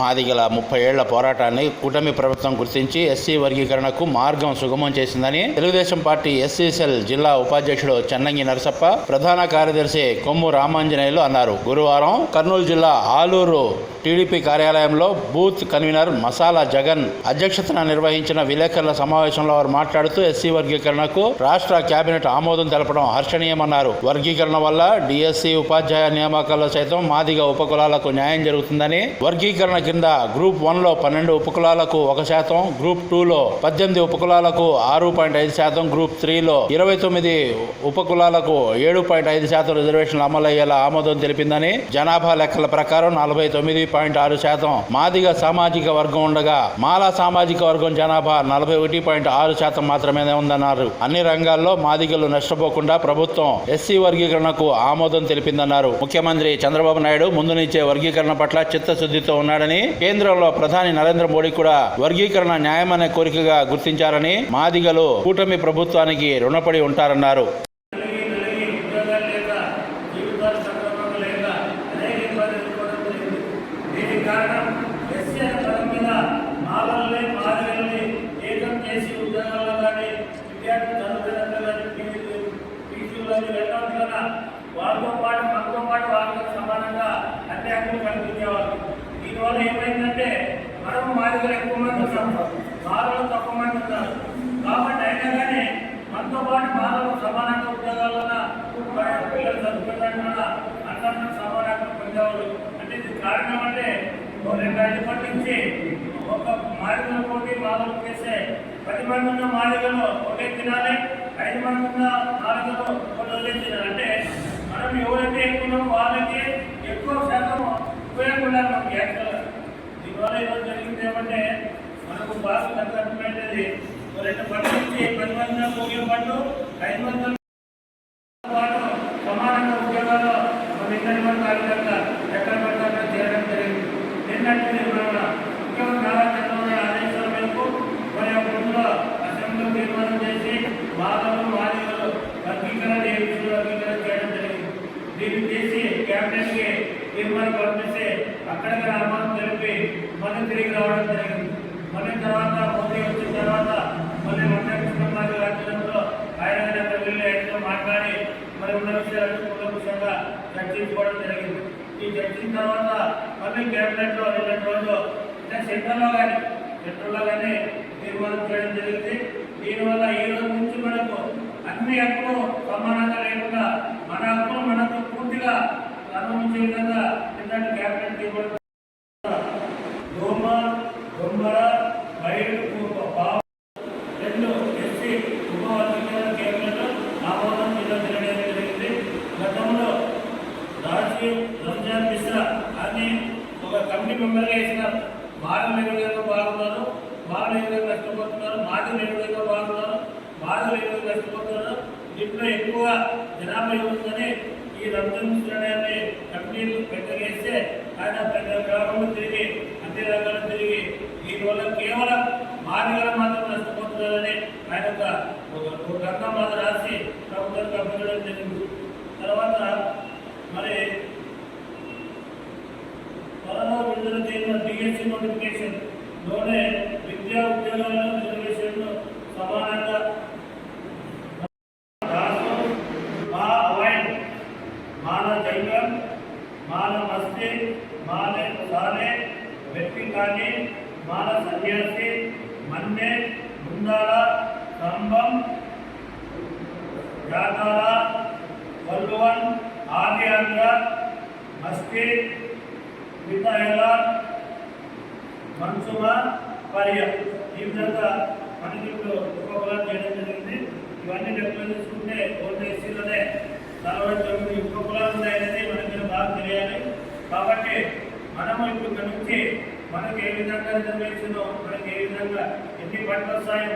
మాదిగల ముప్పై ఏళ్ళ పోరాటాన్ని కూటమి ప్రభుత్వం గుర్తించి ఎస్సీ వర్గీకరణకు మార్గం సుగమం చేసిందని తెలుగుదేశం పార్టీ ఎస్సీ సెల్ జిల్లా ఉపాధ్యక్షుడు చెన్నంగి నరసప్ప ప్రధాన కార్యదర్శి కొమ్ము రామాంజనేయులు అన్నారు. గురువారం కర్నూలు జిల్లా ఆలూరు టీడీపీ కార్యాలయంలో బూత్ కన్వీనర్ మసాలా జగన్ అధ్యక్షతన నిర్వహించిన విలేకరుల సమావేశంలో వారు మాట్లాడుతూ ఎస్సీ వర్గీకరణకు రాష్ట్ర కేబినెట్ ఆమోదం తెలపడం హర్షణీయమన్నారు. వర్గీకరణ వల్ల డిఎస్సి ఉపాధ్యాయ నియామకాల్లో సైతం మాదిగ ఉపకులాలకు న్యాయం జరుగుతుందని వర్గీకరణ కింద గ్రూప్ వన్లో పన్నెండు ఉపకులాలకు ఒక శాతం గ్రూప్ టూలో పద్దెనిమిది ఉపకులాలకు ఆరు పాయింట్ ఐదు శాతం గ్రూప్ త్రీలో ఇరవై తొమ్మిది ఉపకులాలకు ఏడు పాయింట్ ఐదు శాతం రిజర్వేషన్లు అమలయ్యేలా ఆమోదం తెలిపిందని జనాభా లెక్కల ప్రకారం నలభై తొమ్మిది పాయింట్ ఆరు శాతం. మాదిగ సామాజిక వర్గం ఉండగా మాలా సామాజిక వర్గం జనాభా నలభై ఒకటి పాయింట్ ఆరు శాతం మాత్రమే ఉందన్నారు. అన్ని రంగాల్లో మాదిగలు నష్టపోకుండా ప్రభుత్వం ఎస్సీ వర్గీకరణకు ఆమోదం తెలిపిందన్నారు. ముఖ్యమంత్రి చంద్రబాబు నాయుడు ముందు నుంచే వర్గీకరణ పట్ల చిత్తశుద్ధితో ఉన్నాడని కేంద్రంలో ప్రధాని నరేంద్ర మోడీ కూడా వర్గీకరణ న్యాయమనే కోరికగా గుర్తించారని మాదిగలు కూటమి ప్రభుత్వానికి రుణపడి ఉంటారన్నారు కలిగి కలిగి ఉద్యోగాలు లేక జీవితాలు సక్రమంగా లేక అనేక ఇబ్బందులు ఎదుర్కోవడం జరిగింది దీనికి కారణం ఎస్సీ అనే పదం మీద మాలల్ని మాదిగల్ని ఏకం చేసి ఉద్యోగాల్లో కానీ విద్యార్థి చదువుతున్నట్లు కానీ వాళ్ళతో పాటు మనతో పాటు వాళ్ళతో సమానంగా అన్ని హక్కులు కల్పించేవాళ్ళు. దీనివల్ల ఏమైందంటే మనం మాదిగలు ఎక్కువ మంది ఉన్నాం. మాలలు తక్కువ మంది ఉన్నారు. కాబట్టి అయినా కానీ మనతో పాటు మానవులు సమానంగా ఉద్యోగాలన్న పిల్లలు చదువుకున్న అందరం సమానంగా పొందేవాళ్ళు అంటే ఇది కారణం అంటే ఓ రెండు పట్టి నుంచి ఒక మాదిగలు పోటీ మానవులు చేసే పది మంది ఉన్న మాదిగలు తినాలి ఐదు మంది ఉన్న మాదిగలు ఒకటి తినాలి అంటే మనం ఎవరైతే ఎక్కువ వాళ్ళకి ఎక్కువ శాతం ఉపయోగపడాలి మనం యాక్చువల్గా దీనివల్ల ఈరోజు జరిగింది ఏమంటే మనకు బాగా అర్థమైనది రెండు పనులు నుంచి పది మంది ఉపయోగపడ్డు ఐదు మంది పాటు సమానంగా ఉద్యోగాలు మన ఇద్దరి మంది కార్యకర్త ఎక్కడ పడితే అక్కడ చేరడం జరిగింది ఏంటంటే మన ముఖ్యమంత్రి నారా చంద్రబాబు నాయుడు ఆదేశాల మేరకు మరి ఆ ముందులో అసెంబ్లీలో తీర్మానం చేసి బాధలు మాదిగలు వర్గీకరణ ఏ విషయంలో వర్గీకరణ చేయడం జరిగింది దీన్ని చేసి క్యాబినెట్కి తీర్మానం పంపిస్తే అక్కడికి ఆహ్వానం తెలిపి మళ్ళీ తిరిగి రావడం జరిగింది. మళ్ళీ తర్వాత మోదీ వచ్చిన తర్వాత మళ్ళీ వందల రాజ్యంలో ఆయన అక్కడ వెళ్ళి ఆయనతో మాట్లాడి మరి ఉన్న విషయాలు కూలంకుషంగా చర్చించుకోవడం జరిగింది. ఈ చర్చించిన తర్వాత మళ్ళీ క్యాబినెట్లో రెండు రోజులు అంటే సెంటర్లో కానీ సెంటర్లో కానీ తీర్మానం చేయడం జరిగింది. దీనివల్ల ఈ రోజు నుంచి మనకు అన్ని హక్కులు సమానంగా లేకుండా మన హక్కులు మనకు పూర్తిగా అనుభవించే విధంగా నిన్నటి కేబినెట్ తీర్మానం దోమ బయలు రెండు ఎస్సీ ఉపవర్గీకరణ కేంద్రంలో ఆమోదం చెందడం జరిగింది. గతంలో రాజీవ్ రంజాన్ మిశ్రా అని ఒక కమిటీ మెంబర్గా వేసినారు బాలు ఏ బాగున్నారు బాలు ఏ కష్టపడుతున్నారు మాటలు ఏ బాగున్నారు బాధలు కష్టపడుతున్నారు. దీంట్లో ఎక్కువ జనాభా ఉందని ఈ రంగం మిశ్రాన్ని కంపెనీలు పెట్టగేస్తే ఆయన పెద్ద గ్రామంలో తిరిగి అన్ని రంగాలు తిరిగి దీనివల్ల కేవలం మార్గాలు మాత్రం నష్టపోతున్నారని ఆయన ఒక ఒక- గ్రంథం మాత్రం రాసి ప్రభుత్వానికి పంపించడం జరిగింది. తర్వాత మరి త్వరలో విడుదల చేయనున్న డిఎస్సి నోటిఫికేషన్లోనే విద్యా ఉద్యోగాలను రిజర్వేషన్లు సమానంగా రాసు మా వైన్ మాన జంగం మాన మస్తి మానే సానే వ్యక్తి కానీ మాన సన్యాసి మన్నె ముందాల స్తంభం జాతాల వల్లువన్ ఆది ఆంధ్ర మస్తి మితాయలా మన్సుమ పర్య. ఈ విధంగా మనకి ఉపకులాలు చేయడం జరిగింది. ఇవన్నీ లెక్కలు తీసుకుంటే ఓల్డ్ ఎస్సీలోనే నలభై తొమ్మిది ఉపకులాలు ఉన్నాయనేది మనకి బాగా తెలియాలి. కాబట్టి మనము ఇప్పుడు నుంచి మనకి ఏ విధంగా రిజర్వేషన్ మనకి ఏ విధంగా ఎన్ని పట్ల స్థాయి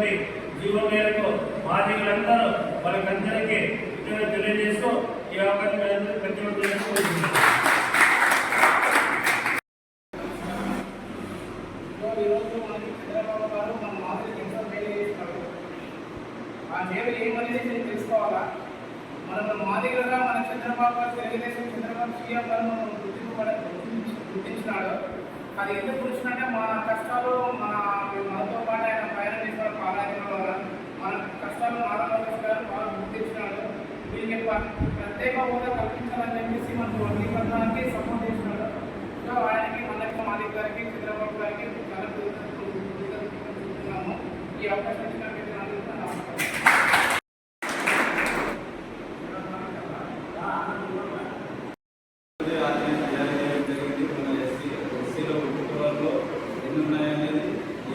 ఉన్నటువంటి జీవో మేరకు మాదిగలందరూ వాళ్ళకందరికీ కృతజ్ఞతలు తెలియజేస్తూ ఈ అవకాశం ప్రతి ఒక్కరు మనకి చంద్రబాబు గారు మన ఆ ఏమనేది నేను తెలుసుకోవాలా మన మాదిరిగా మన చంద్రబాబు గారు తెలుగుదేశం చంద్రబాబు సీఎం గారు మనం గుర్తింపు గుర్తించి- గుర్తించినాడు. అది ఎందుకు గుర్తించినట్టే మన కష్టాలు మన మనతో పాటు ఆయన ప్రయాణం చేసిన పారాయణ వల్ల మన కష్టాలు నారా గారు బాగా గుర్తించినాడు వీళ్ళకి ప్రత్యేక హోదా కల్పించాలని చెప్పేసి మనకు వర్గీకరణకి సపోర్ట్ చేసినాడు సో ఆయనకి మనకి మాదిక్ గారికి చంద్రబాబు గారికి చాలా కృతజ్ఞతలు ఈ అవకాశం ఇచ్చినట్టు నమస్కారం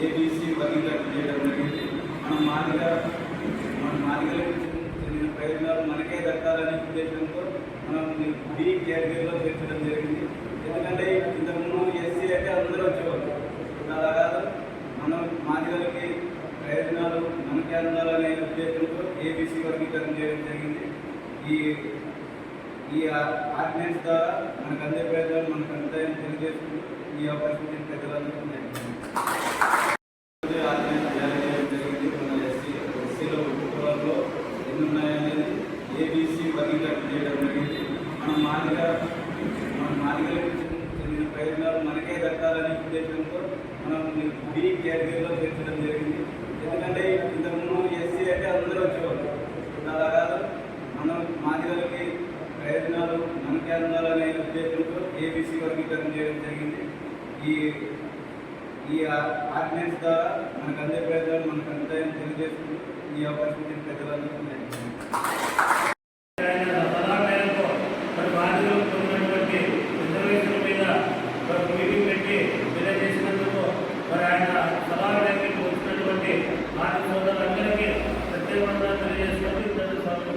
ఏబీసీ వర్గీకరణ చేయడం జరిగింది మన మాదిగా మన మాదిగలకు చెందిన ప్రయోజనాలు మనకే దక్కాలనే ఉద్దేశంతో మనం బి కేటగిరీలో చేర్చడం జరిగింది. ఎందుకంటే ఇంతకుముందు ఎస్సీ అంటే అందరూ వచ్చేవాళ్ళు. అలా కాదు మనం మాదిగలకి ప్రయోజనాలు మనకే అందాలనే ఉద్దేశంతో ఏబీసీ వర్గీకరణ చేయడం జరిగింది. ఈ ఈ ఆర్డినెన్స్ ద్వారా మనకు అందే ప్రయోజనాలు మనకు అందాయని తెలియజేసుకుంటూ ఈ అవకాశం జరిగింది ప్రజలందరికీ నేను ఆర్డినెన్స్ జారీ చేయడం జరిగింది మన ఎస్సీ ఎస్సీలో కుటుంబాల్లో ఎన్ని ఉన్నాయనేది ఏబీసీ వర్గీకరణ e చేయడం జరిగింది. మన మాదిగా మన మాదిగలకు చెందిన ప్రయోజనాలు మనకే దక్కాలనే ఉద్దేశంతో మనం బి కేటగిరీలో చేర్చడం జరిగింది. ఎందుకంటే ఇంతకుముందు ఎస్సీ అంటే అందరూ వచ్చేవాళ్ళు. అలా కాదు మనం మాదిగలకి ప్రయోజనాలు మనకే అందాలనే ఉద్దేశంతో ఏబీసీ వర్గీకరణ e చేయడం జరిగింది. ఈ ఈ ఆర్డినెన్స్ ద్వారా మనకు అందే ప్రయోజనాలు మనకు అంతాయని తెలియజేసుకుంటూ ఈ అవకాశం ఇచ్చిన ప్రజలందరికీ నేను ఆయన సలహా మేరకు మరి బాధ్యతలు ఉన్నటువంటి రిజర్వేషన్ల మీద మరి మీటింగ్ పెట్టి తెలియజేసినందుకు మరి ఆయన సలహా మేరకు వచ్చినటువంటి మాజీ సోదరులందరికీ ప్రత్యేకంగా తెలియజేసుకొని స్వాగతం